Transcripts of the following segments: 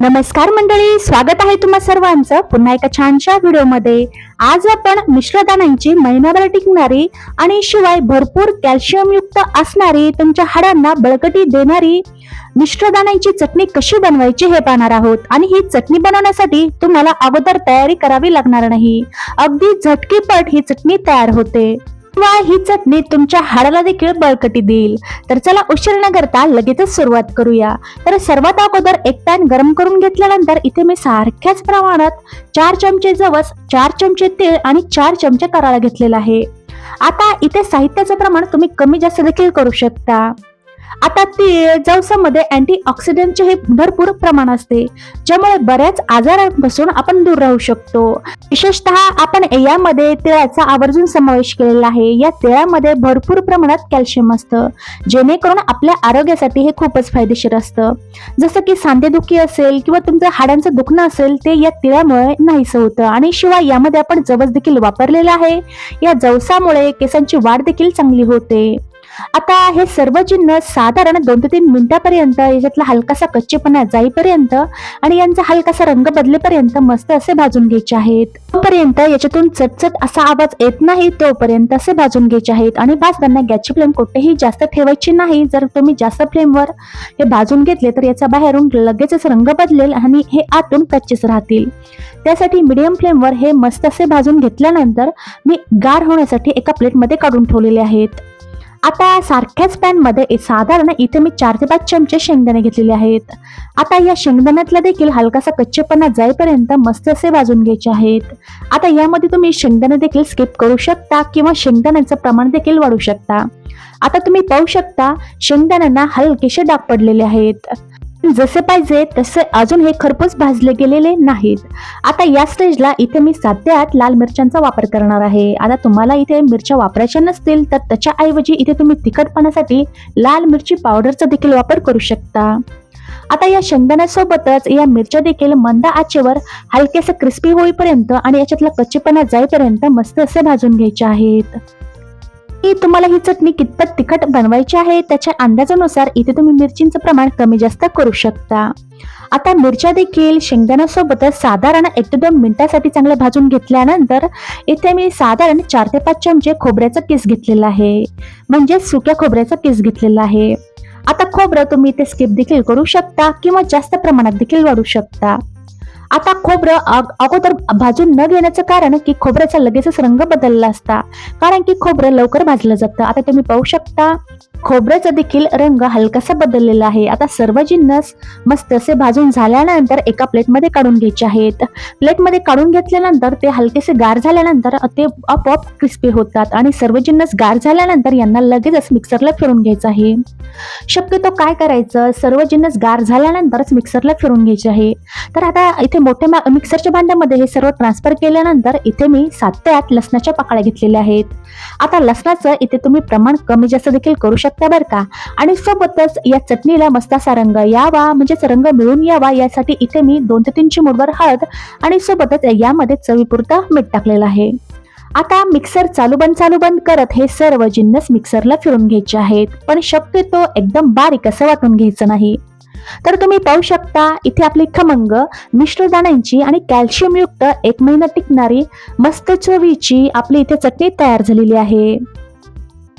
नमस्कार मंडळी स्वागत आहे तुम्हा सर्वांचं पुन्हा एका छानशा व्हिडिओमध्ये. आज आपण मिश्रदानांची महिनाभर टिकणारी आणि शिवाय भरपूर कॅल्शियम युक्त असणारी तुमच्या हाडांना बळकटी देणारी मिश्रदानांची चटणी कशी बनवायची हे पाहणार आहोत. आणि ही चटणी बनवण्यासाठी तुम्हाला अगोदर तयारी करावी लागणार नाही. अगदी झटकीपट ही चटणी तयार होते. वा ही चटणी तुमच्या हाडाला देखील बळकटी देईल. तर चला उशीर न करता लगेचच सुरुवात करूया. तर सर्वात अगोदर एक पॅन गरम करून घेतल्यानंतर इथे मी सारख्याच प्रमाणात चार चमचे जवस चार चमचे तेल आणि चार चमचे कराळा घेतलेला आहे. आता इथे साहित्याचं प्रमाण तुम्ही कमी जास्त देखील करू शकता. आता तीळ जवसामध्ये अँटीऑक्सिडंटचे हे भरपूर प्रमाण असते ज्यामुळे बऱ्याच आजारांपासून आपण दूर राहू शकतो. विशेषतः आपण यामध्ये तिळाचा आवर्जून समावेश केलेला आहे. या तिळामध्ये भरपूर प्रमाणात कॅल्शियम असतं जेणेकरून आपल्या आरोग्यासाठी हे खूपच फायदेशीर असतं. जसं की सांधेदुखी असेल किंवा तुमचं हाडांचं दुखणं असेल ते या तिळामुळे नाहीसं होतं. आणि शिवाय यामध्ये आपण जवस देखील वापरलेला आहे. या जवसामुळे केसांची वाढ देखील चांगली होते. आता हे सर्व चिन्ह साधारण दोन ते तीन मिनिटापर्यंत याच्यातला हलकासा कच्चेपणा जाईपर्यंत आणि यांचा हलकासा रंग बदलेपर्यंत मस्त असे भाजून घ्यायचे आहेत. तोपर्यंत याच्यातून चटचट असा आवाज येत नाही तोपर्यंत असे भाजून घ्यायचे आहेत. आणि भाजताना गॅसची फ्लेम कुठेही जास्त ठेवायची नाही. जर तुम्ही जास्त फ्लेमवर हे भाजून घेतले तर याचा बाहेरून लगेचच रंग बदलेल आणि हे आतून कच्चेच राहतील. त्यासाठी मिडियम फ्लेमवर हे मस्त असे भाजून घेतल्यानंतर मी गार होण्यासाठी एका प्लेटमध्ये काढून ठेवलेले आहेत. आता सारख्याच पॅनमध्ये साधारण इथे मी चार ते पाच चमचे शेंगदाणे घेतलेले आहेत. आता या शेंगदाण्यातला देखील हलकासा कच्चेपणा जाईपर्यंत मस्त असे भाजून घ्यायचे आहेत. आता यामध्ये तुम्ही शेंगदाणे देखील स्किप करू शकता किंवा शेंगदाण्याचं प्रमाण देखील वाढू शकता. आता तुम्ही पाहू शकता शेंगदाण्यांना हलकेसे डाग पडलेले आहेत. जसे पाहिजे तसे अजून हे खरपूस भाजले गेलेले नाहीत. आता या स्टेजला इथे मी सात लाल मिरच्यांचा वापर करणार आहे. आता तुम्हाला इथे मिरच्या वापरायच्या नसतील तर त्याच्याऐवजी इथे तुम्ही तिखटपणासाठी लाल मिरची पावडरचा देखील वापर करू शकता. आता या शेंगदाण्यासोबतच या मिरच्या देखील मंद आचेवर हलकेसे क्रिस्पी होईपर्यंत आणि याच्यातला कच्चेपणा जाईपर्यंत मस्त असे भाजून घ्यायचे आहेत. की तुम्हाला ही चटणी कितपत तिखट बनवायची आहे त्याच्या अंदाजानुसार इथे तुम्ही मिरचींचं प्रमाण कमी जास्त करू शकता. आता मिरच्या देखील शेंगदाण्यासोबतच साधारण एक ते दोन मिनिटासाठी चांगलं भाजून घेतल्यानंतर इथे मी साधारण चार ते पाच चमचे खोबऱ्याचा किस घेतलेला आहे. म्हणजे सुक्या खोबऱ्याचा किस घेतलेला आहे. आता खोबरं तुम्ही इथे स्किप देखील करू शकता किंवा जास्त प्रमाणात देखील वाढू शकता. आता खोबरं अगोदर भाजून न घेण्याचं कारण की खोबऱ्याचा लगेचच रंग बदलला असता. कारण की खोबरं लवकर भाजलं जातं. आता तुम्ही पाहू शकता खोबऱ्याचा देखील रंग हलकासा बदललेला आहे. आता सर्व जिन्नस मस्त असे भाजून झाल्यानंतर एका प्लेटमध्ये काढून घ्यायचे आहेत. प्लेटमध्ये काढून घेतल्यानंतर ते हलकेसे गार झाल्यानंतर ते आपोआप क्रिस्पी होतात आणि सर्व जिन्नस गार झाल्यानंतर यांना लगेचच मिक्सरला फिरून घ्यायचं आहे. शक्यतो काय करायचं? सर्व जिन्नस गार झाल्यानंतरच मिक्सरला फिरून घ्यायचे आहे. तर आता इथे मोठ्या मिक्सरच्या भांड्यामध्ये हे सर्व ट्रान्सफर केल्यानंतर इथे मी सात ते आठ लसणाच्या पाकळ्या घेतलेल्या आहेत. आता लसणाचं इथे तुम्ही प्रमाण कमी जास्त देखील करू शकता बरं का? आणि सोबतच या चटणीला मस्त असा रंग यावा म्हणजेच रंग मिळून यावा यासाठी इथे मी दोन ते तीन चिमूटभर हळद आणि सोबतच यामध्ये चवीपुरता मीठ टाकलेलं आहे. आता मिक्सर चालू बंद चालू बंद करत हे सर्व जिन्नस मिक्सरला फिरून घ्यायचे आहेत. पण शक्यतो एकदम बारीक असं वाटून घ्यायचं नाही. तर तुम्ही पाहू शकता इथे आपली खमंग मिश्र दाण्यांची आणि कॅल्शियम युक्त एक महिना टिकणारी मस्त चवीची आपली इथे चटणी तयार झालेली आहे.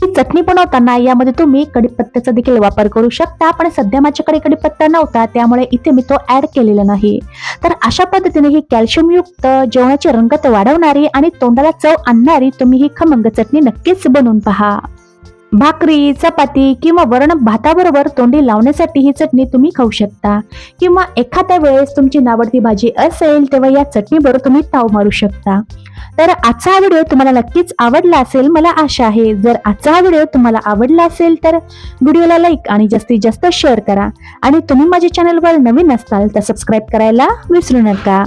ही चटणी बनवताना यामध्ये तुम्ही कडीपत्त्याचा देखील वापर करू शकता. पण सध्या माझ्याकडे कडीपत्ता नव्हता त्यामुळे इथे मी तो ऍड केलेला नाही. तर अशा पद्धतीने ही कॅल्शियमयुक्त जेवणाची रंगत वाढवणारी आणि तोंडाला चव आणणारी तुम्ही ही खमंग चटणी नक्कीच बनवून पहा. भाकरी चपाती किंवा वरण भाताबरोबर तोंडी लावण्यासाठी ही चटणी तुम्ही खाऊ शकता. किंवा एखाद्या वेळेस तुमची नावडती भाजी असेल तेव्हा या चटणीबरोबर तुम्ही ताव मारू शकता. तर आजचा हा व्हिडिओ तुम्हाला नक्कीच आवडला असेल मला आशा आहे. जर आजचा हा व्हिडिओ तुम्हाला आवडला असेल तर व्हिडिओला लाईक आणि जास्तीत जास्त शेअर करा. आणि तुम्ही माझ्या चॅनलवर नवीन असाल तर सबस्क्राईब करायला विसरू नका.